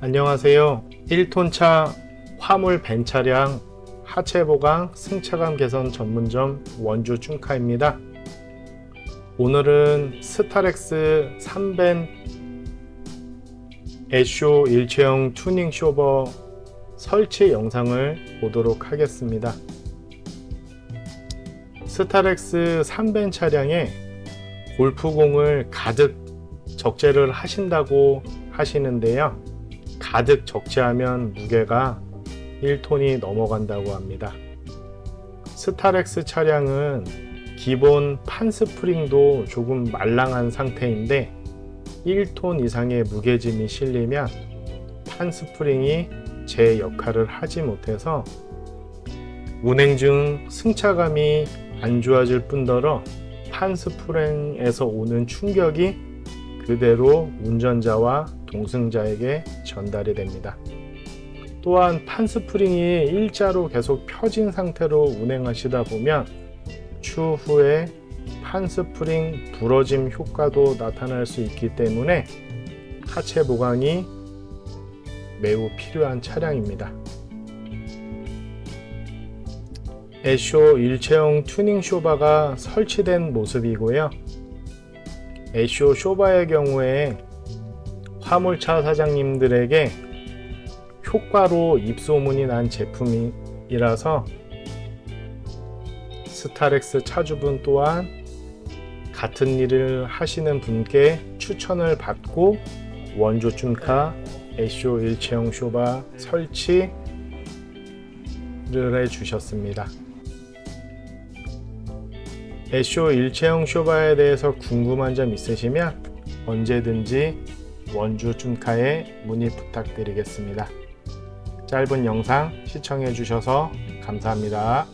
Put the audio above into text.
안녕하세요. 1톤차 화물 벤 차량 하체 보강 승차감 개선 전문점 원주 춘카입니다. 오늘은 스타렉스 3벤 애쇼 일체형 튜닝 쇼버 설치 영상을 보도록 하겠습니다. 스타렉스 3벤 차량에 골프공을 가득 적재를 하신다고 하시는데요. 가득 적재하면 무게가 1톤이 넘어간다고 합니다. 스타렉스 차량은 기본 판 스프링도 조금 말랑한 상태인데 1톤 이상의 무게짐이 실리면 판 스프링이 제 역할을 하지 못해서 운행 중 승차감이 안 좋아질 뿐더러 판 스프링에서 오는 충격이 그대로 운전자와 동승자에게 전달이 됩니다. 또한 판 스프링이 일자로 계속 펴진 상태로 운행하시다 보면 추후에 판 스프링 부러짐 효과도 나타날 수 있기 때문에 하체 보강이 매우 필요한 차량입니다. 애쇼 일체형 튜닝 쇼바가 설치된 모습이고요. 애쇼 쇼바의 경우에 화물차 사장님들에게 효과로 입소문이 난 제품이라서 스타렉스 차주분 또한 같은 일을 하시는 분께 추천을 받고 원조준카 애쇼 일체형 쇼바 설치를 해 주셨습니다. 애쇼 일체형 쇼바에 대해서 궁금한 점 있으시면 언제든지 원주 춘카에 문의 부탁드리겠습니다. 짧은 영상 시청해 주셔서 감사합니다.